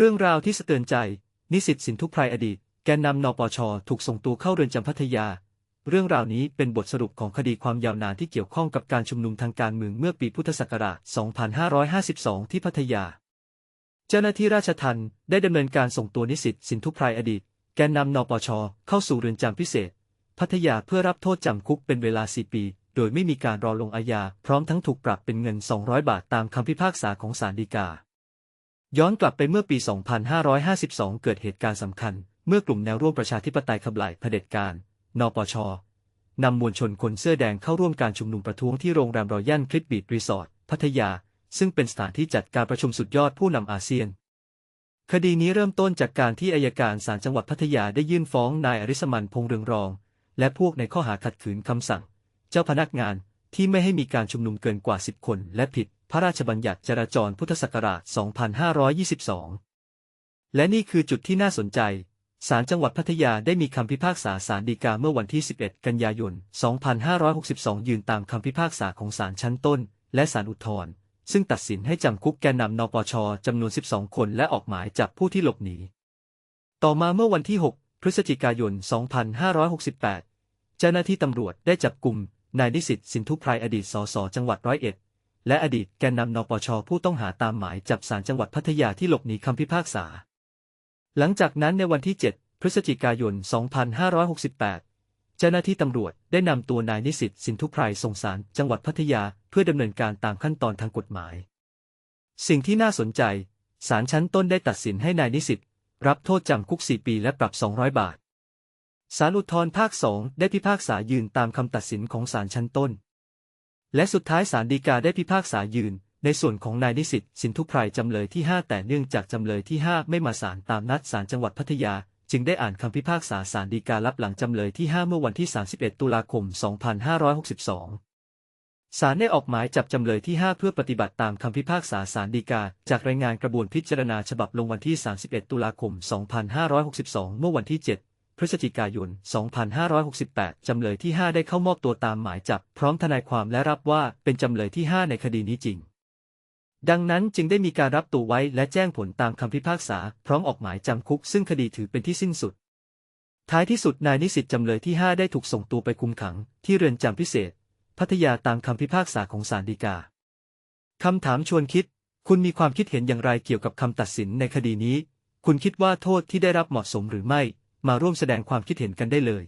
เรื่องราวที่สะเตือนใจ นิสิตสินทุพไพรอดีต แกนนำนปช ถูกส่งตัวเข้าเรือนจำพัทยา เรื่องราวนี้เป็นบทสรุปของคดีความยาวนานที่เกี่ยวข้องกับการชุมนุมทางการเมืองเมื่อปีพุทธศักราช 2552 ที่พัทยา เจ้าหน้าที่ราชทัณฑ์ได้ดำเนินการส่งตัวนิสิตสินทุพไพรอดีต แกนนำนปช เข้าสู่เรือนจำพิเศษ พัทยาเพื่อรับโทษจำคุกเป็นเวลา 4 ปี โดยไม่มีการรอลงอาญา พร้อมทั้งถูกปรับเป็นเงิน 200 บาทตามคำพิพากษาของศาลฎีกา ย้อนกลับไปเมื่อปี 2552 เกิดเหตุการณ์สำคัญ เมื่อกลุ่มแนวร่วมประชาธิปไตยขับไล่เผด็จการ นปช นำมวลชนคนเสื้อแดงเข้าร่วมการชุมนุมประท้วงที่โรงแรมรอยัลคลิปบีดรีสอร์ท พัทยา ซึ่งเป็นสถานที่จัดการประชุมสุดยอดผู้นำอาเซียน คดีนี้เริ่มต้นจากการที่อายการศาลจังหวัดพัทยาได้ยื่นฟ้องนายอริสมันพงเรืองรอง และพวกในข้อหาขัดขืนคำสั่ง เจ้าพนักงานที่ไม่ให้มีการชุมนุมเกินกว่า 10 คน และผิด พระราชบัญญัติจราจรพุทธศักราช 2522 และนี่คือจุดที่น่าสนใจ ศาลจังหวัดพัทยาได้มีคำพิพากษาศาลฎีกาเมื่อวันที่ 11 กันยายน 2562 ยืนตามคำพิพากษาของศาลชั้นต้น และศาลอุทธรณ์ ซึ่งตัดสินให้จำคุกแกนนำนปชจำนวน 12 คน และออกหมายจับผู้ที่หลบหนี ต่อมาเมื่อวันที่ 6 พฤศจิกายน 2568 เจ้าหน้าที่ตำรวจได้จับกลุ่มนายนิสิตสินทุไพรอดีตสสจังหวัดร้อยเอ็ด และอดีตแกนนำนปชผู้ต้องหาตามหมายจับศาลจังหวัดพัทยาที่หลบหนีคำพิพากษา หลังจากนั้นในวันที่ 7 พฤศจิกายน 2568 เจ้าหน้าที่ตำรวจได้นำตัวนายนิสิตสินทุไพรส่งศาลจังหวัดพัทยาเพื่อดำเนินการตามขั้นตอนทางกฎหมาย สิ่งที่น่าสนใจศาลชั้นต้นได้ตัดสินให้นายนิสิตรับโทษจำคุก 4 ปีและปรับ 200 บาทศาลอุทธรภาคสองได้พิพากษายืนตามคำตัดสินของศาลชั้นต้น และสุดท้ายศาลฎีกาได้พิพากษายืน ในส่วนของนายนิสิตสินทุไพรจำเลยที่ 5 แต่เนื่องจากจำเลยที่ 5 ไม่มาศาลตามนัดศาลจังหวัดพัทยา จึงได้อ่านคำพิพากษาศาลฎีการับหลังจำเลยที่ 5 เมื่อวันที่ 31 ตุลาคม 2562ศาลได้ออกหมายจับจำเลยที่ 5 เพื่อปฏิบัติตามคำพิพากษาศาลฎีกา จากรายงานกระบวนพิจารณาฉบับลงวันที่ 31 ตุลาคม 2562 เมื่อวันที่ 7 พฤศจิกายน 2568 จำเลยที่ 5 ได้เข้ามอบตัวตามหมายจับ พร้อมทนายความและรับว่าเป็นจำเลยที่ 5 ในคดีนี้จริง ดังนั้นจึงได้มีการรับตัวไว้และแจ้งผลตามคำพิพากษา พร้อมออกหมายจำคุก ซึ่งคดีถือเป็นที่สิ้นสุด ท้ายที่สุดนายนิสิตจำเลยที่ 5 ได้ถูกส่งตัวไปคุมขัง ที่เรือนจำพิเศษ พัทยาตามคำพิพากษาของศาลฎีกาคำถามชวนคิด คุณมีความคิดเห็นอย่างไรเกี่ยวกับคำตัดสินในคดีนี้ คุณคิดว่าโทษที่ได้รับเหมาะสมหรือไม่ มาร่วมแสดงความคิดเห็นกันได้เลย